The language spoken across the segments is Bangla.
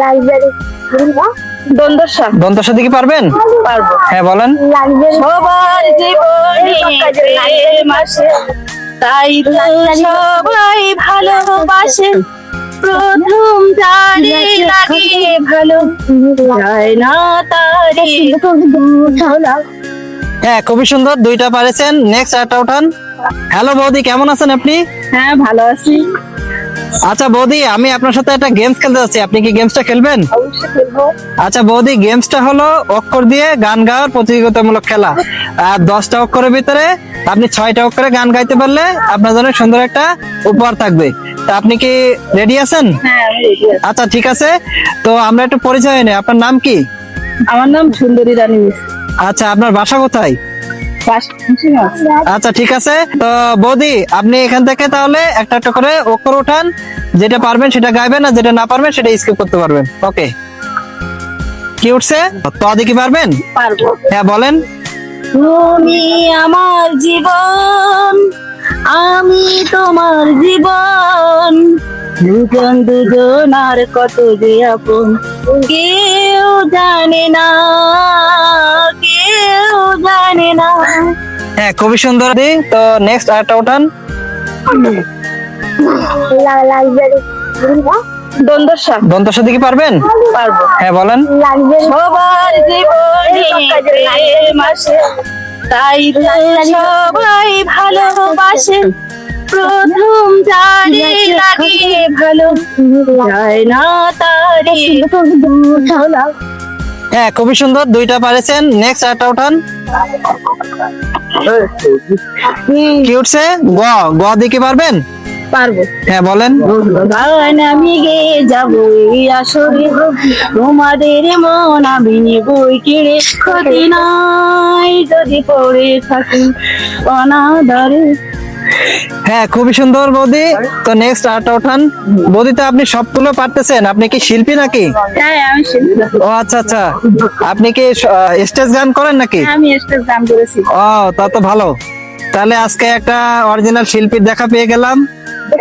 লাক্সারি দন্দস্বা দন্তর সাথে কি পারবেন? পারব হ্যাঁ বলেন। সবার জীবনে আসে তাই সবাই ভালোবাসে। প্রথম তারে লাগে ভালো যায় না তারে? হ্যাঁ খুবই সুন্দর দুইটা পারেছেন। নেক্সট আটটা উঠান। হ্যালো বৌদি কেমন আছেন আপনি? হ্যাঁ ভালো আছি। আচ্ছা বৌদি আমি আপনার সাথে একটা গেমস খেলতে যাচ্ছি। আপনি কি গেমসটা খেলবেন? আচ্ছা বৌদি গেমসটা হলো অক্ষর দিয়ে গান গাওয়ার প্রতিযোগিতামূলক খেলা। আর দশটা অক্ষরের ভিতরে আপনি ছয়টা অক্ষরে গান গাইতে পারলে আপনার জন্য সুন্দর একটা উপহার থাকবে। তা আপনি কি রেডি আছেন? হ্যাঁ। আচ্ছা ঠিক আছে। তো আমরা একটু পরিচয় নেই। আপনার নাম কি? আমার নাম সুন্দরী রানী আচ্ছা আপনার বাসা কোথায়? আচ্ছা ঠিক আছে। তো বৌদি আপনি এখান থেকে তাহলে একটা একটা করে অক্ষর উঠান। যেটা পারবেন সেটা গাইবেন আর যেটা না পারবেন সেটা স্কিপ করতে পারবেন। ওকে কি উঠছে? তো আদি কি পারবেন? পারব। হ্যাঁ বলেন। তুমি আমার জীবন আমি তোমার জীবন। দুজন দুজন আর কত যে আপন কেউ জানে না কেউ জানে না। হ্যাঁ খুবই সুন্দর দি। তো নেক্সট আরেকটা উঠান। দ্বন্দ্বসা দন্তর পারবেন? পারব। হ্যাঁ বলেন। সবার জীবনে তাই সবাই ভালোবাসে। প্রথম তারে লাগে ভালো। যায় না তারে। হ্যাঁ খুবই সুন্দর দুইটা পারেছেন। নেক্সট আরেকটা উঠান। কি উঠছে গ গ পারবেন? পারব। হ্যাঁ বলেন। গান আমি গে যাব এই আসরে তোমাদের মন আমি বই ক্ষতি নাই যদি পড়ে থাকি অনাদারে হ্যাঁ খুবই সুন্দর বৌদি। তো নেক্সট আরেকটা উঠান। বৌদি তো আপনি সবগুলো পারতেছেন। আপনি কি শিল্পী নাকি? হ্যাঁ। ও আচ্ছা আচ্ছা। আপনি কি স্টেজ গান করেন নাকি? আমি স্টেজ গান করেছি। ও তা তো ভালো। তাহলে আজকে একটা অরিজিনাল শিল্পীর দেখা পেয়ে গেলাম।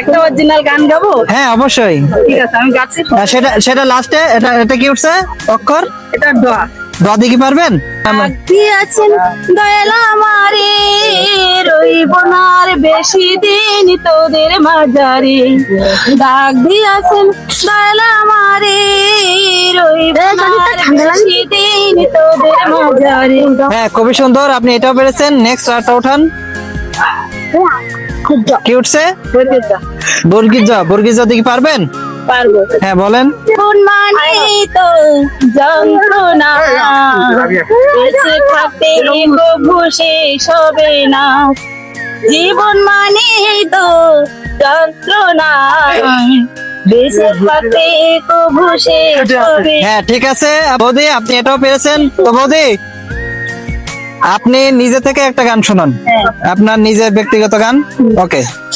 একটা অরিজিনাল গান গাবো? হ্যাঁ অবশ্যই। ঠিক আছে আমি গাচ্ছি। সেটা সেটা লাস্টে এটা এটা কি উঠছে? অক্ষর? এটা ডোয়া দাদি কি পারবেন? আমার- দিয়েছেন দয়াল আমারে রইব না আর বেশি দিন তোদের মাঝারে। ডাক দিয়েছেন দয়াল আমারে রইব না আর বেশি দিন তোদের মাঝারে। হ্যাঁ খুবই সুন্দর আপনি এটাও পেরেছেন। নেক্সট আরটা উঠান। কি উঠছে? বর্গিজা বর্গিজা দিকে পারবেন? পারব। হ্যাঁ বলেন। কোন মানে তো যন্ত্রণা বেঁচে থাকতে কভু শেষ হবে না। জীবন মানে তো যন্ত্রণা হ্যাঁ ঠিক আছে। বৌদি আপনি এটাও পেয়েছেন। তো বৌদি আপনি নিজে থেকে একটা গান শুনুন। হ্যাঁ। আপনার নিজের ব্যক্তিগত গান? ওকে।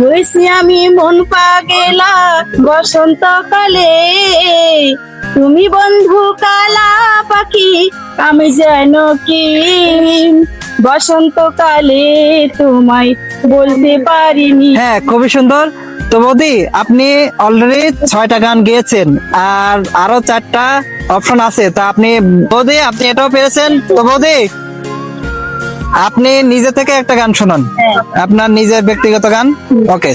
হয়েছি আমি মন পাগেলা, বসন্তকালে। তুমি বন্ধু কালা পাখি, আমি যেন কি? বসন্তকালে তোমায় বলতে পারিনি। হ্যাঁ খুবই সুন্দর। তো বৌদি, আপনি অলরেডি ছয়টা গান গেয়েছেন, আর আরও চারটা অপশন আছে। তা আপনি, বৌদি, আপনি এটাও পেয়েছেন। তো বৌদি আপনি নিজে থেকে একটা গান শুনুন। হ্যাঁ। আপনার নিজের ব্যক্তিগত গান? ওকে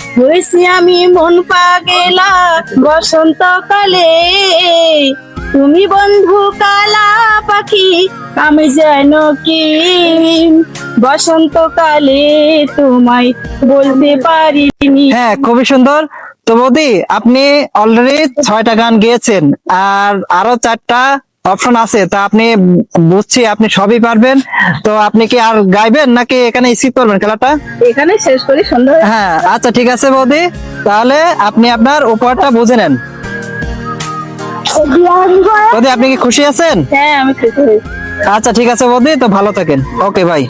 হয়েছি আমি মন পাগেলা, বসন্তকালে। তুমি বন্ধু কালা পাখি, আমি যেন কি? বসন্তকালে তোমায় বলতে পারিনি। হ্যাঁ খুবই সুন্দর। তো বৌদি, আপনি অলরেডি ছয়টা গান গেয়েছেন, আর আরও চারটা অপশন আছে তা আপনি বুঝছি আপনি সবই পারবেন। তো আপনি কি আর গাইবেন নাকি এখানে স্কিপ করবেন খেলাটা? এখানে শেষ করি সুন্দর হ্যাঁ আচ্ছা ঠিক আছে বৌদি। তাহলে আপনি আপনার উপহারটা বুঝে নেন। বৌদি আপনি কি খুশি আছেন? হ্যাঁ আমি খুশি আচ্ছা ঠিক আছে বৌদি তো ভালো থাকেন। ওকে ভাই